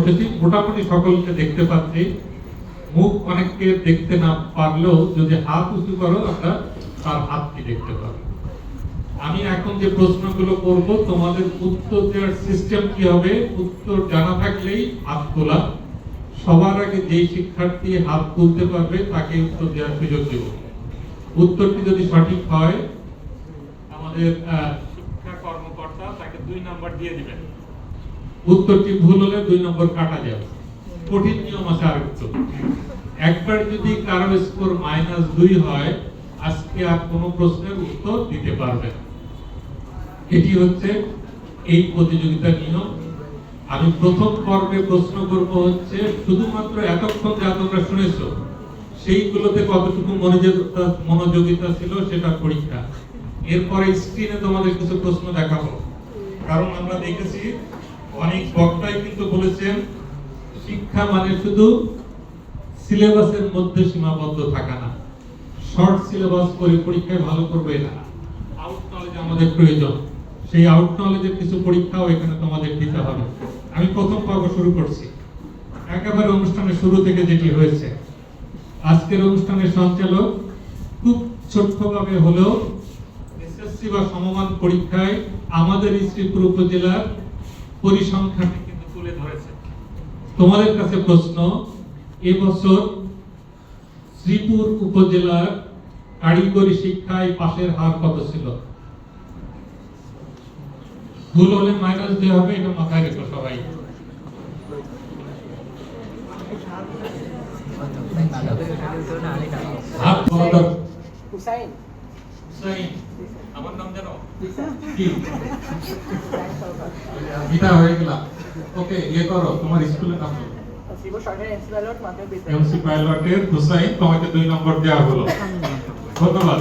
পদ্ধতি মোটামুটি সকলকে দেখতে পাচ্ছি। মুখ অনেককে দেখতে না পারলেও যদি হাত উঁচু করো, আমরা তার হাতকে দেখতে পাবো। আমি এখন যে প্রশ্নগুলো করব, তোমাদের উত্তর দেওয়ার সিস্টেম কি হবে? উত্তর জানা থাকলেই হাত তোলা। সবার আগে যেই শিক্ষার্থী হাত তুলতে পারবে, তাকে উত্তর দেওয়ার সুযোগ দেব। উত্তরটি যদি সঠিক হয়, আমাদের শিক্ষা কর্মকর্তা তাকে দুই নাম্বার দিয়ে দিবেন। উত্তরটি ভুল হলে দুই নম্বর কাটা যাবে। কঠিন নিয়ম আছে আর একটু একবার যদি কারোর স্কোর মাইনাস দুই হয়, আজকে আর কোনো প্রশ্নের উত্তর দিতে পারবে না। এটি হচ্ছে এই প্রতিযোগিতার নিয়ম। আমি প্রথম পর্বে প্রশ্ন করব হচ্ছে, শুধুমাত্র এতক্ষণ যা তোমরা শুনেছো, সেইগুলোতে কতটুকু মনোযোগিতা মনোযোগিতা ছিল সেটা পরীক্ষা। এরপরে স্ক্রিনে তোমাদের কিছু প্রশ্ন দেখাবো। কারণ আমরা দেখেছি অনেক বক্তাই কিন্তু বলেছেন, শিক্ষা মানে শুধু সিলেবাসের মধ্যে সীমাবদ্ধ থাকা না। শর্ট সিলেবাস করে পরীক্ষায় ভালো করবে না। আউট নলেজ আমাদের প্রয়োজন। সেই আউট নলেজের কিছু পরীক্ষাও এখানে তোমাদের দিতে হবে। আমি প্রথম পর্ব শুরু করছি। একেবারে অনুষ্ঠানের শুরু থেকে যেটি হয়েছে। আজকের অনুষ্ঠানের সঞ্চালক খুব ছোট্টভাবে হলেও এসএসসি বা সমমান পরীক্ষায় আমাদের শ্রীপুর উপজেলার পরিসংখ্যানটি কিন্তু তুলে ধরেছে। তোমাদের কাছে প্রশ্ন এবছর শ্রীপুর উপজেলার কারিগরি শিক্ষায় পাশের হার কত ছিল? ভুল হলে মাইনাস দেওয়া হবে এটা মাথায় রেখো সবাই। হাত হুসাইন। হুসাইন, গীতা হয়ে গেলাম ওকে ইয়ে করো, তোমার স্কুলের নাম বলো এমসি পাইলটের হুসাইন তোমাকে দুই নম্বর দেওয়া হলো। ধন্যবাদ।